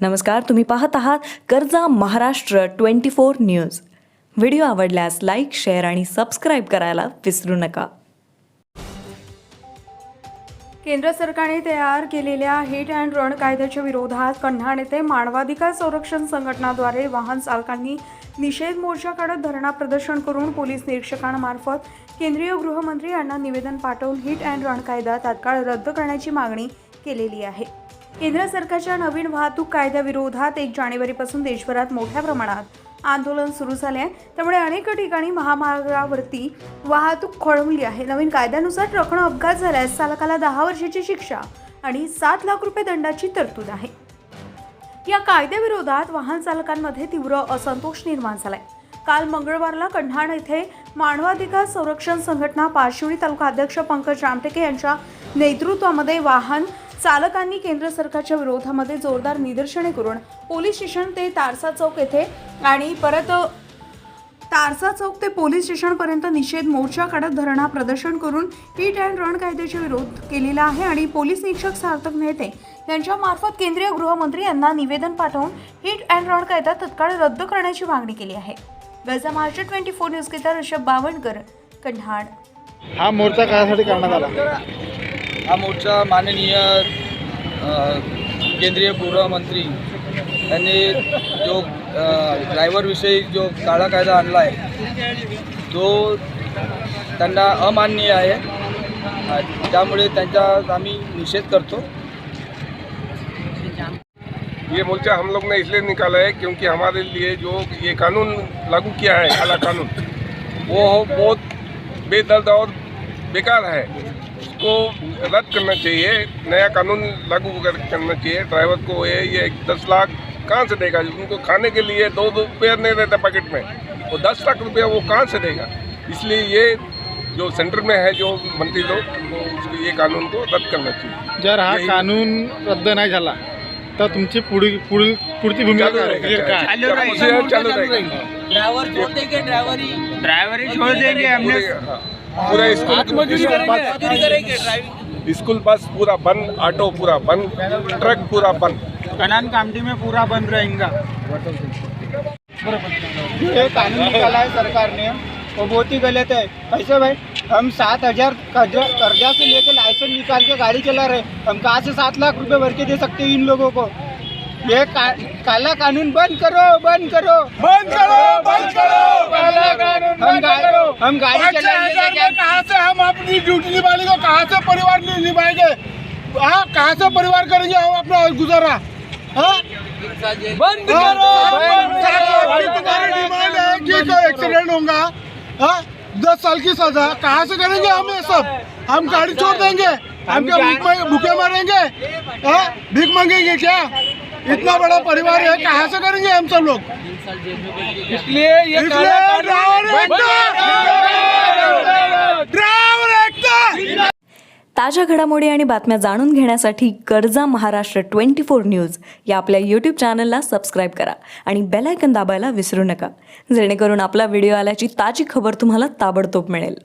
नमस्कार तुम्ही पाहत आहात कर्जा Maharashtra twenty four news. Video आवडल्यास लाईक शेअर आणि सबस्क्राईब करायला विसरू नका. केंद्र सरकारने तयार केलेल्या हिट अँड रन कायद्याच्या विरोधात कन्हाण येथे मानवाधिकार संरक्षण संघटनाद्वारे वाहन चालकांनी निषेध मोर्चा काढत धरणा प्रदर्शन करून पोलीस निरीक्षकांमार्फत केंद्रीय गृहमंत्री यांना निवेदन पाठवून हिट अँड रन कायदा तात्काळ रद्द करण्याची मागणी केलेली आहे. केंद्र सरकारच्या नवीन वाहतूक कायद्याविरोधात एक जानेवारीपासून देशभरात मोठ्या प्रमाणात आंदोलन सुरू झाले आहे. त्यामुळे अनेक ठिकाणी महामार्गावरती वाहतूक खोळंबली आहे. नवीन कायद्यानुसार ट्रकनं अपघात झाल्यास चालकाला दहा वर्षाची शिक्षा आणि सात लाख रुपये दंडाची तरतूद आहे. या कायद्याविरोधात वाहन चालकांमध्ये तीव्र असंतोष निर्माण झालाय. काल मंगळवारला कन्हाण येथे मानवाधिकार संरक्षण संघटना पारशिवणी तालुका अध्यक्ष पंकज रामटेके यांच्या नेतृत्वामध्ये वाहन चालकांनी केंद्र सरकारच्या विरोधामध्ये जोरदार निदर्शने करून पोलीस स्टेशन ते तारसा चौक येथे आणि परत तारसा चौक ते पोलीस स्टेशनपर्यंत निषेध मोर्चा काढत धरणा प्रदर्शन करून हिट अँड रन कायद्याच्या विरोध केलेला आहे आणि पोलीस निरीक्षक सार्थक नेते यांच्या मार्फत केंद्रीय गृहमंत्री यांना निवेदन पाठवून हिट अँड रन कायदा तत्काळ रद्द करण्याची मागणी केली आहे. गजा महाराष्ट्र ट्वेंटी फोर न्यूज किता ऋषभ बावणकर कन्हाड. हा मोर्चा कशासाठी करण्यात आला. हा मोर्चा माननीय केंद्रीय गृहमंत्री यांनी जो ड्रायव्हरविषयी जो काळा कायदा आणला आहे तो त्यांना अमान्य आहे. त्यामुळे त्यांचा आम्ही निषेध करतो. ये मोर्चा हम लोग ने इसलिए निकाला है क्योंकि हमारे लिए जो ये कानून लागू किया है काला कानून वो बहुत बेदर्द और बेकार है। उसको रद्द करना चाहिए नया कानून लागू कर, करना चाहिए। ड्राइवर को ये ये दस लाख कहाँ से देगा? उनको खाने के लिए दो दो रुपये नहीं रहता पैकेट में। वो दस लाख रुपया वो कहाँ से देगा? इसलिए ये जो सेंटर में है जो मंत्री लोग वो उसको ये कानून को रद्द करना चाहिए। जर हा कानून रद्द नाही झाला तर तुमची पुढील पुढील पुढची भूमिका चालू राहील? काय? चालू रहेगा चालू रहेगा ड्रायव्हर छोड़ देंगे ड्रायवरी ड्राइवरी छोड़ देंगे हमने पूरे हाँ, पूरा स्कूल स्कूल बस पूरा बंद ऑटो पूरा बंद ट्रक पूरा बंद। कनान कामटी में पूरा बंद रहेगा। ये कानून निकाला है सरकार ने। वो बहुत ही गलत है। कैसे भाई हम सात हज़ार कर्जा से लेके लाइसेंस निकाल के गाड़ी चला रहे हम कहाँ से सात लाख रुपए भर के दे सकते हैं इन लोगों को? ये का, काला कानून बंद करो बंद करो। बंद करो बंद करो। काला कानून हम गाड़ी कहाँ से हम अपनी ड्यूटी निभाएंगे कहाँ से परिवार निभाएंगे? हाँ कहाँ से परिवार करेंगे हम अपना गुजारा? हाँ? बंद तुम्हारी डिमांड है कि कोई एक्सीडेंट होगा। हाँ? दस साल की सजा। कहाँ से करेंगे हम ये सब? हम गाड़ी छोड़ देंगे। हम क्या भूख मरेंगे? हाँ? भीख मांगेंगे क्या? इतना बड़ा परिवार है कहाँ से करेंगे हम सब लोग? इसलिए ये! ताज्या घडामोडी आणि बातम्या जाणून घेण्यासाठी कर्जा महाराष्ट्र ट्वेंटी फोर न्यूज या आपल्या यूट्यूब चॅनलला सबस्क्राईब करा आणि बेल आयकन दाबायला विसरू नका. जेणेकरून आपला व्हिडिओ आल्याची ताजी खबर तुम्हाला ताबडतोब मिळेल.